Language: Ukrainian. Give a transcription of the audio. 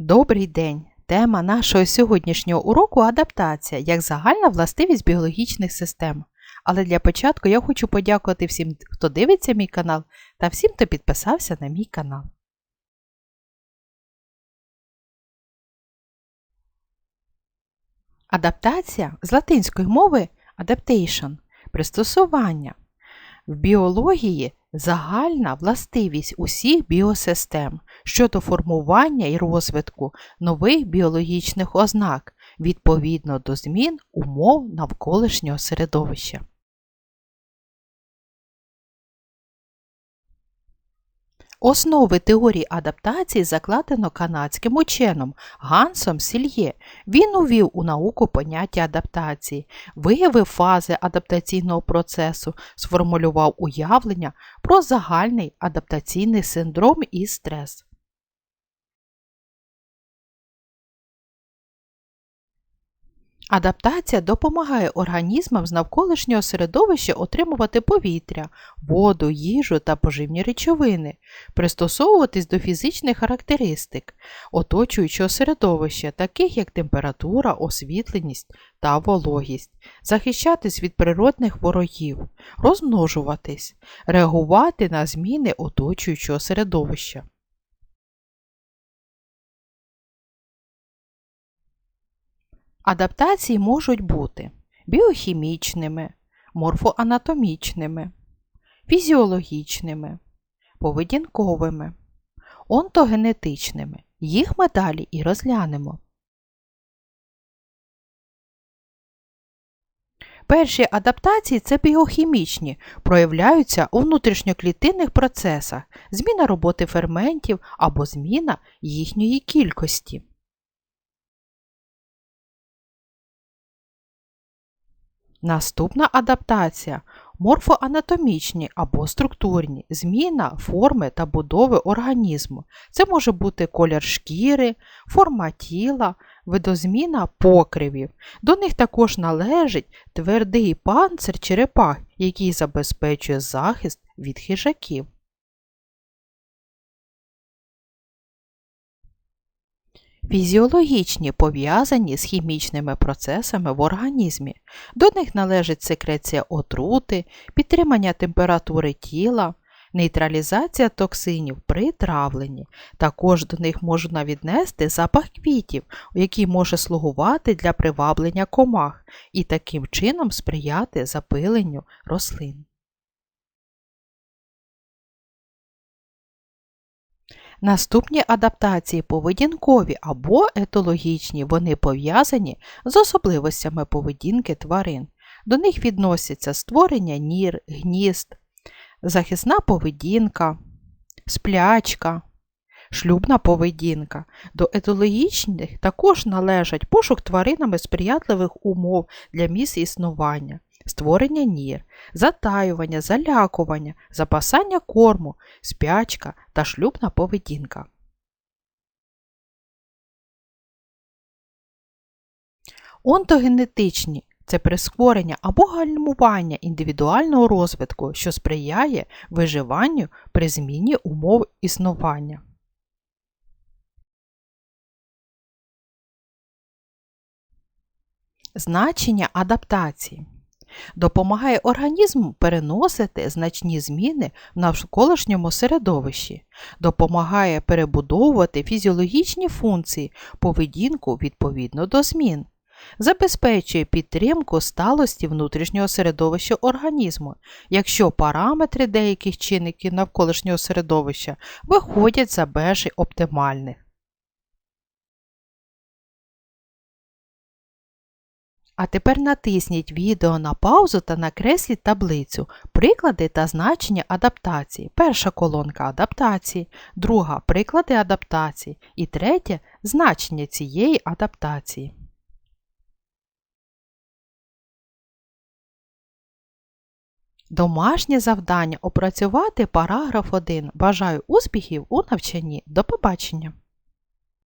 Добрий день! Тема нашого сьогоднішнього уроку адаптація як загальна властивість біологічних систем. Але для початку я хочу подякувати всім, хто дивиться мій канал та всім, хто підписався на мій канал. Адаптація з латинської мови adaptation пристосування. В біології загальна властивість усіх біосистем щодо формування і розвитку нових біологічних ознак відповідно до змін умов навколишнього середовища. Основи теорії адаптації закладено канадським ученим Гансом Сільє. Він увів у науку поняття адаптації, виявив фази адаптаційного процесу, сформулював уявлення про загальний адаптаційний синдром і стрес. Адаптація допомагає організмам з навколишнього середовища отримувати повітря, воду, їжу та поживні речовини, пристосовуватись до фізичних характеристик, оточуючого середовища, таких як температура, освітленість та вологість, захищатись від природних ворогів, розмножуватись, реагувати на зміни оточуючого середовища. Адаптації можуть бути біохімічними, морфоанатомічними, фізіологічними, поведінковими, онтогенетичними. Їх ми далі і розглянемо. Перші адаптації це біохімічні, проявляються у внутрішньоклітинних процесах, зміна роботи ферментів або зміна їхньої кількості. Наступна адаптація морфоанатомічні або структурні зміна форми та будови організму. Це може бути колір шкіри, форма тіла, видозміна покривів. До них також належить твердий панцир черепах, який забезпечує захист від хижаків. Фізіологічні пов'язані з хімічними процесами в організмі. До них належить секреція отрути, підтримання температури тіла, нейтралізація токсинів при травленні. Також до них можна віднести запах квітів, який може слугувати для приваблення комах і таким чином сприяти запиленню рослин. Наступні адаптації поведінкові або етологічні, вони пов'язані з особливостями поведінки тварин. До них відносяться створення нір, гнізд, захисна поведінка, сплячка, шлюбна поведінка. До етологічних також належать пошук тваринами сприятливих умов для місць існування створення нір, затаювання, залякування, запасання корму, спячка та шлюбна поведінка. Онтогенетичні це прискорення або гальмування індивідуального розвитку, що сприяє виживанню при зміні умов існування. Значення адаптації допомагає організму переносити значні зміни в навколишньому середовищі, допомагає перебудовувати фізіологічні функції, поведінку відповідно до змін. Забезпечує підтримку сталості внутрішнього середовища організму, якщо параметри деяких чинників навколишнього середовища виходять за межі оптимальних. А тепер натисніть відео на паузу та накресліть таблицю Приклади та значення адаптації. Перша колонка адаптації, друга приклади адаптації і третє значення цієї адаптації. Домашнє завдання опрацювати параграф 1. Бажаю успіхів у навчанні. До побачення!